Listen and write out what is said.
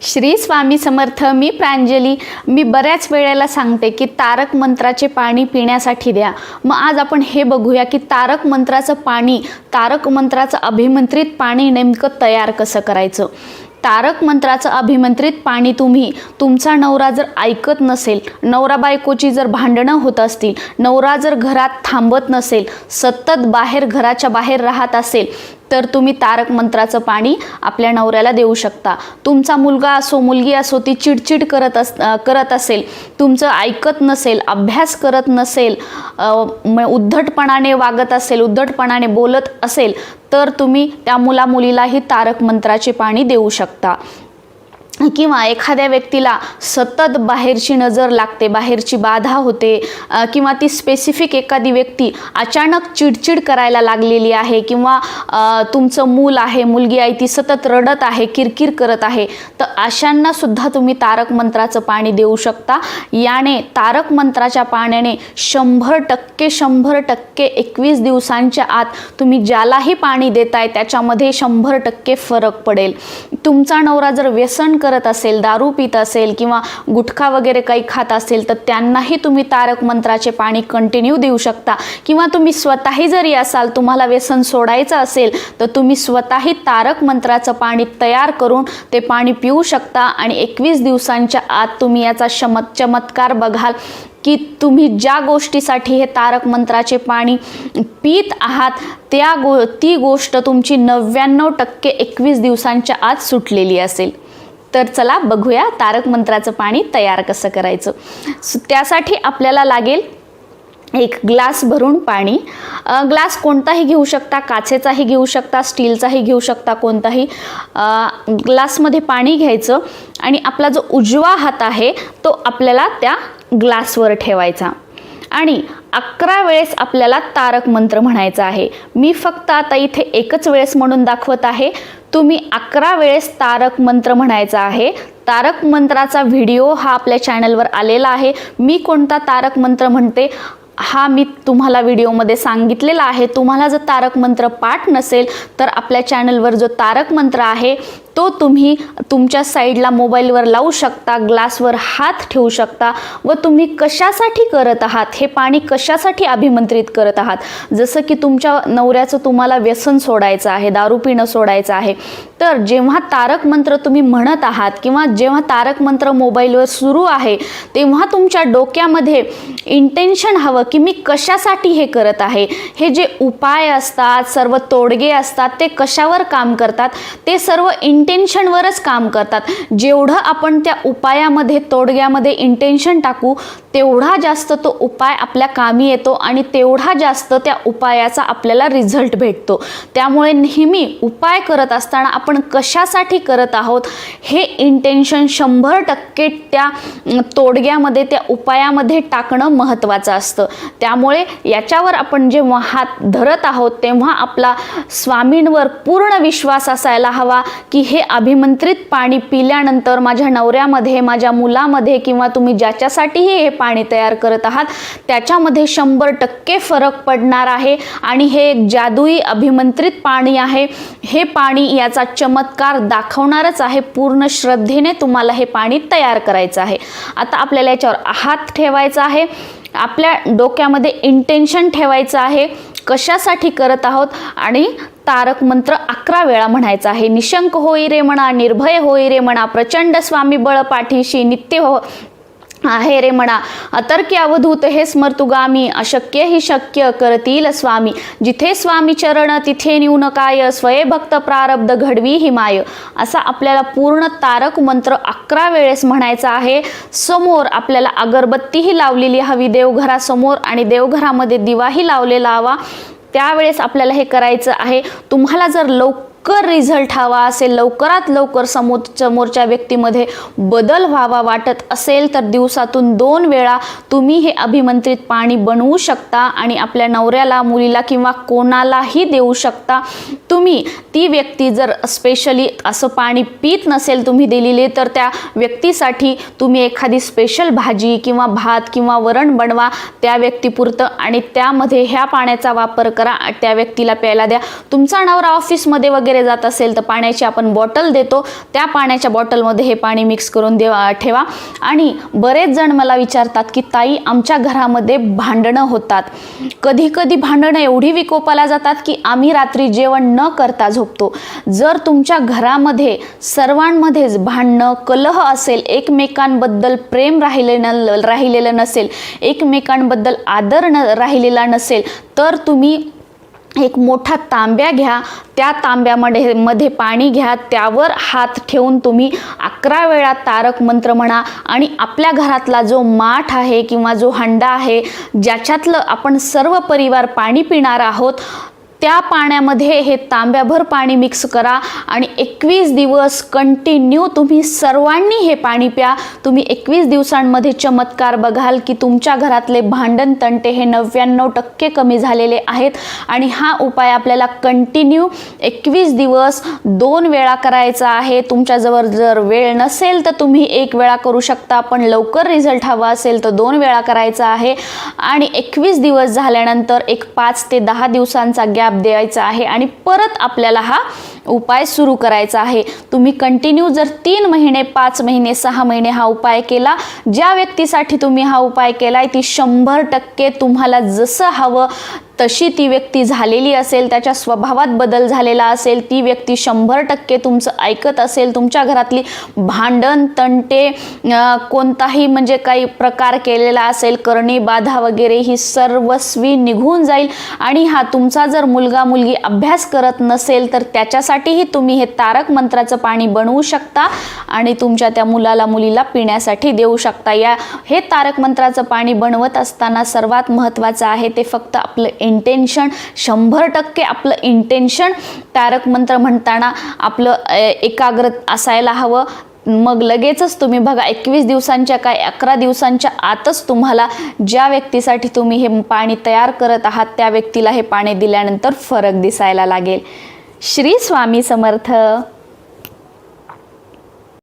श्री स्वामी समर्थ मी प्रांजली. मी बऱ्याच वेळेला सांगते की तारक मंत्राचे पाणी पिण्यासाठी द्या. मग आज आपण हे बघूया की तारक मंत्राचं पाणी तारक मंत्राचं अभिमंत्रित पाणी नेमकं तयार कसं करायचं? तारक मंत्राचं अभिमंत्रित पाणी तुम्ही तुमचा नवरा जर ऐकत नसेल नवरा बायकोची जर भांडणं होत असतील नवरा जर घरात थांबत नसेल सतत बाहेर घराच्या बाहेर राहत असेल तर तुम्ही तारक मंत्राचं पाणी आपल्या नवऱ्याला देऊ शकता. तुमचा मुलगा असो मुलगी असो ती चिडचिड करत अस करत असेल तुमचं ऐकत नसेल अभ्यास करत नसेल म- उद्धटपणाने वागत असेल उद्धटपणाने बोलत असेल तर तुम्ही त्या मुला मुलीलाही तारक मंत्राचे पाणी देऊ शकता. किंवा एखाद्या व्यक्तीला सतत बाहेरची नजर लागते बाहेरची बाधा होते किंवा ती स्पेसिफिक एखादी व्यक्ती अचानक चिडचिड करायला लागलेली आहे किंवा तुमचं मूल आहे मुलगी आहे ती सतत रडत आहे किरकिर करत आहे तर अशांना सुद्धा तुम्ही तारक मंत्राचं पाणी देऊ शकता. याने तारक मंत्राच्या पाण्याने शंभर टक्के शंभर टक्के एकवीस दिवसांच्या आत तुम्ही ज्यालाही पाणी देताय त्याच्यामध्ये शंभर टक्के फरक पडेल. तुमचा नवरा जर व्यसन करत असेल दारू पित असेल किंवा गुटखा वगैरे काही खात असेल तर त्यांनाही तुम्ही तारक मंत्राचे पाणी कंटिन्यू देऊ शकता. किंवा तुम्ही स्वतःही जरी असाल तुम्हाला व्यसन सोडायचं असेल तर तुम्ही स्वतःही तारक मंत्राचं पाणी तयार करून ते पाणी पिऊ शकता आणि एकवीस दिवसांच्या आत तुम्ही याचा शम चमत्कार बघाल की तुम्ही ज्या गोष्टीसाठी हे तारक मंत्राचे पाणी पीत आहात त्या गो ती गोष्ट तुमची नव्याण्णव टक्के एकवीस दिवसांच्या आत सुटलेली असेल. तर चला बघूया तारक मंत्राचं पाणी तयार कसं करायचं. त्यासाठी आपल्याला लागेल एक ग्लास भरून पाणी ग्लास कोणताही घेऊ शकता काचेचाही घेऊ शकता स्टीलचाही घेऊ शकता कोणताही. ग्लासमध्ये पाणी घ्यायचं आणि आपला जो उजवा हात आहे तो आपल्याला त्या ग्लासवर ठेवायचा. आणि अकरा वेळेस आपल्याला तारक मंत्र म्हणायचा आहे. मी फक्त आता इथे एकच वेळेस म्हणून दाखवत आहे. तुम्ही अकरा वेळेस तारक मंत्र म्हणायचा आहे. तारक मंत्राचा व्हिडिओ हा आपल्या चॅनलवर आलेला आहे. मी कोणता तारक मंत्र म्हणते? हा मी तुम्हाला व्हिडिओमध्ये सांगितलेला आहे. तुम्हाला जर तारक मंत्र पाठ नसेल तर आपल्या चॅनलवर जो तारक मंत्र आहे तो तुम्ही तुमच्या साईडला मोबाईलवर लावू शकता ग्लासवर हात ठेवू शकता व तुम्ही कशासाठी करत आहात हे पाणी कशासाठी अभिमंत्रित करत आहात? जसं की तुमच्या नवऱ्याचं तुम्हाला व्यसन सोडायचं आहे दारू पिणं सोडायचं आहे तर जेव्हा तारक मंत्र तुम्ही म्हणत आहात किंवा जेव्हा तारक मंत्र मोबाईलवर सुरू आहे तेव्हा तुमच्या डोक्यामध्ये इंटेन्शन हवं की मी कशासाठी हे करत आहे? हे जे उपाय असतात सर्व तोडगे असतात ते कशावर काम करतात? ते सर्व इंटेन्शनवरच काम करतात. जेवढं आपण त्या उपायामध्ये तोडग्यामध्ये इंटेन्शन टाकू तेवढा जास्त तो उपाय आपल्या कामी येतो आणि तेवढा जास्त त्या उपायाचा आपल्याला रिझल्ट भेटतो. त्यामुळे नेहमी उपाय करत असताना आपण कशासाठी करत आहोत? हे इंटेन्शन शंभर टक्के त्या तोडग्यामध्ये त्या उपायामध्ये टाकणं महत्त्वाचं असतं. त्यामुळे याच्यावर आपण जेव्हा हात धरत आहोत तेव्हा आपला स्वामींवर पूर्ण विश्वास असायला हवा की हे अभिमंत्रित पाणी पिल्यानंतर माझ्या नवऱ्यामध्ये माझ्या मुलामध्ये किंवा तुम्ही ज्याच्यासाठीही हे पाणी तयार करत आहात त्याच्यामध्ये शंभर टक्के फरक पडणार आहे. आणि हे एक जादुई अभिमंत्रित पाणी आहे. हे पाणी याचा चमत्कार दाखवणारच आहे. पूर्ण श्रद्धेने तुम्हाला हे पाणी तयार करायचं आहे. आता आपल्याला याच्यावर हात ठेवायचा आहे. आपल्या डोक्यामध्ये इंटेन्शन ठेवायचं आहे कशासाठी करत आहोत आणि तारक मंत्र अकरा वेळा म्हणायचा आहे. निशंक होई रे म्हणा निर्भय होई रे म्हणा प्रचंड स्वामी बळ पाठीशी नित्य हो आहे रे म्हणा. अतर्की अवधूत हे स्मर्तुगामी अशक्य ही शक्य करतील स्वामी. जिथे स्वामी चरण तिथे न्यून काय स्वये भक्त प्रारब्ध घडवी हिमाय असा आपल्याला पूर्ण तारक मंत्र अकरा वेळेस म्हणायचा आहे. समोर आपल्याला अगरबत्तीही लावलेली हवी देवघरासमोर आणि देवघरामध्ये दिवाही लावलेला हवा. त्यावेळेस आपल्याला हे करायचं आहे. तुम्हाला जर लवकर लवकर रिझल्ट हवा असेल लवकरात लवकर समोर समोरच्या व्यक्तीमध्ये बदल व्हावा वाटत असेल तर दिवसातून दोन वेळा तुम्ही हे अभिमंत्रित पाणी बनवू शकता आणि आपल्या नवऱ्याला मुलीला किंवा कोणालाही देऊ शकता. तुम्ही ती व्यक्ती जर स्पेशली असं पाणी पित नसेल तुम्ही दिलेले तर त्या व्यक्तीसाठी तुम्ही एखादी स्पेशल भाजी किंवा भात किंवा वरण बनवा त्या व्यक्तीपुरतं आणि त्यामध्ये ह्या पाण्याचा वापर करा त्या व्यक्तीला प्यायला द्या. तुमचा नवरा ऑफिसमध्ये वगैरे वगैरे जात असेल तर पाण्याची आपण बॉटल देतो. त्या पाण्याच्या बॉटलमध्ये हे पाणी मिक्स करून देवा ठेवा. आणि बरेच जण मला विचारतात की ताई आमच्या घरामध्ये भांडणं होतात. कधी कधी भांडणं एवढी विकोपाला जातात की आम्ही रात्री जेवण न करता झोपतो. जर तुमच्या घरामध्ये सर्वांमध्येच भांडणं कलह असेल एकमेकांबद्दल प्रेम राहिले न राहिलेलं नसेल एकमेकांबद्दल आदर न राहिलेला नसेल तर तुम्ही एक मोठा तांब्या घ्या. त्या तांब्यामध्ये मध्ये पाणी घ्या. त्यावर हात ठेवून तुम्ही अकरा वेळा तारक मंत्र म्हणा आणि आपल्या घरातला जो माठ आहे किंवा जो हंडा आहे ज्याच्यातलं आपण सर्व परिवार पाणी पिणार आहोत त्या पाण्यामध्ये हे तांब्याभर पाणी मिक्स करा आणि एकवीस दिवस कंटिन्यू तुम्ही सर्वांनी हे पाणी प्या. तुम्ही एकवीस दिवसांमध्ये चमत्कार बघाल की तुमच्या घरातले भांडण तंटे हे नव्याण्णव टक्के कमी झालेले आहेत आणि हा उपाय आपल्याला कंटिन्यू एकवीस दिवस दोन वेळा करायचा आहे. तुमच्याजवळ जर वेळ नसेल तर तुम्ही एक वेळा करू शकता पण लवकर रिझल्ट हवा असेल तर दोन वेळा करायचा आहे. आणि एकवीस दिवस झाल्यानंतर एक पाच ते दहा दिवसांचा गॅप द्यायचा आहे आणि परत आपल्याला हा उपाय सुरू करायचा आहे. तुम्ही कंटिन्यू जर तीन महिने पाच महिने सहा महिने हा उपाय केला ज्या व्यक्तीसाठी तुम्ही हा उपाय केला आहे ती शंभर टक्के तुम्हाला जसं हवं तशी ती व्यक्ती झालेली असेल त्याच्या स्वभावात बदल झालेला असेल ती व्यक्ती शंभर टक्के तुमचं ऐकत असेल तुमच्या घरातली भांडण तंटे कोणताही म्हणजे काही प्रकार केलेला असेल करणी बाधा वगैरे ही सर्वस्वी निघून जाईल. आणि हा तुमचा जर मुलगा मुलगी अभ्यास करत नसेल तर त्याच्यासाठीही तुम्ही हे तारक मंत्राचं पाणी बनवू शकता आणि तुमच्या त्या मुलाला मुलीला पिण्यासाठी देऊ शकता. या हे तारक मंत्राचं पाणी बनवत असताना सर्वात महत्त्वाचं आहे ते फक्त आपलं इंटेन्शन शंभर टक्के आपलं इंटेन्शन तारक मंत्र म्हणताना आपलं एकाग्र असायला हवं. मग लगेचच तुम्ही बघा एकवीस दिवसांच्या काय अकरा दिवसांच्या आतच तुम्हाला ज्या व्यक्तीसाठी तुम्ही हे पाणी तयार करत आहात त्या व्यक्तीला हे पाणी दिल्यानंतर फरक दिसायला लागेल. श्री स्वामी समर्थ.